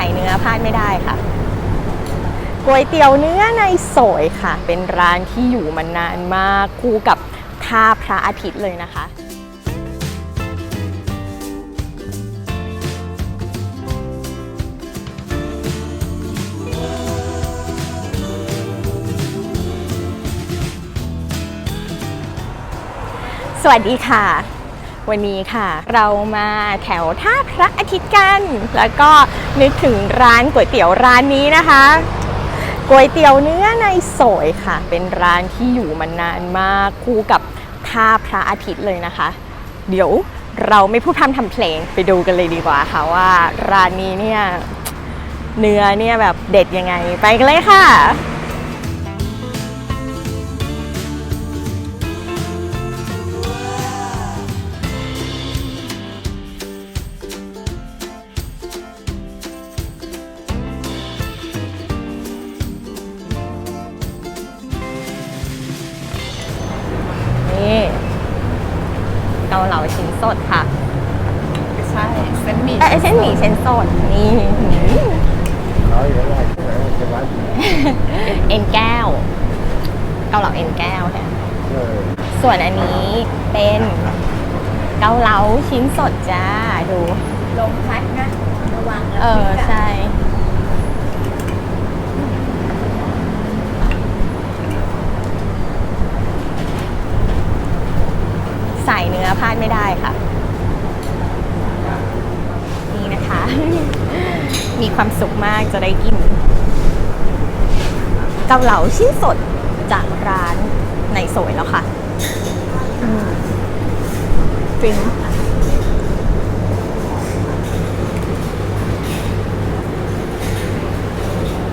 ายเนื้อพลาดไม่ได้ค่ะก๋วยเตี๋ยวเนื้อในโสยค่ะ เป็นร้านที่อยู่มานานมากคู่กับท่าพระอาทิตย์เลยนะคะสวัสดีค่ะ วันนี้ค่ะ เรามาแถวท่าพระอาทิตย์กัน แล้วก็นึกถึงร้านก๋วยเตี๋ยวร้านนี้นะคะก๋วยเตี๋ยวเนื้อในโสยค่ะ เป็นร้านที่อยู่มานานมากคู่กับท่าพระอาทิตย์เลยนะคะ เดี๋ยวเราไม่พูดพร่ำทำเพลงไปดูกันเลยดีกว่าค่ะว่าร้านนี้เนี่ยเนื้อเนี่ยแบบเด็ดยังไงไปกันเลยค่ะาเหลาชิ้นสดค่ะใช่เส้นหมี่เอ้ยเส้นหมี่เส้นสดนี่หืม nói vậy là cái này cái bánh เอ็นแก้ว เกาเหลาเอ็นแก้วค่ะ rồi ส่วนอันนี้เป็นเกาเหลาชิ้นสดจ้าดูลมพัดนะระวังนะเออใช่ ใส่เนื้อ พลาดไม่ได้ค่ะ นี่นะคะ มีความสุขมากจะได้กิน เกาเหลาชิ้นสดจากร้านในสวยแล้วค่ะฟิน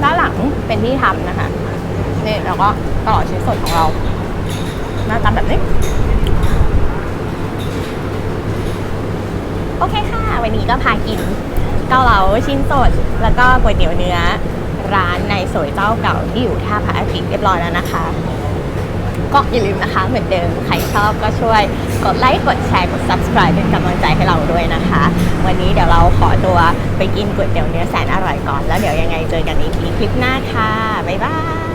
ด้านหลังเป็นที่ทำนะคะ นี่แล้วก็ตลอดชิ้นสดของเรา หน้าตาแบบนี้ โอเคค่ะ วันนี้ก็พากินเกาเหลาชิ้นสด แล้วก็ก๋วยเตี๋ยวเนื้อ ร้านในสวยเจ้าเก่าที่อยู่ท่าพระอาทิตย์เรียบร้อยแล้วนะคะ ก็อย่าลืมนะคะเหมือนเดิม ใครชอบก็ช่วยกดไลค์ กดแชร์ กด subscribe เป็นกำลังใจให้เราด้วยนะคะ วันนี้เดี๋ยวเราขอตัวไปกินก๋วยเตี๋ยวเนื้อแสนอร่อยก่อน แล้วเดี๋ยวยังไงเจอกันอีกทีคลิปหน้าค่ะ บ๊ายบาย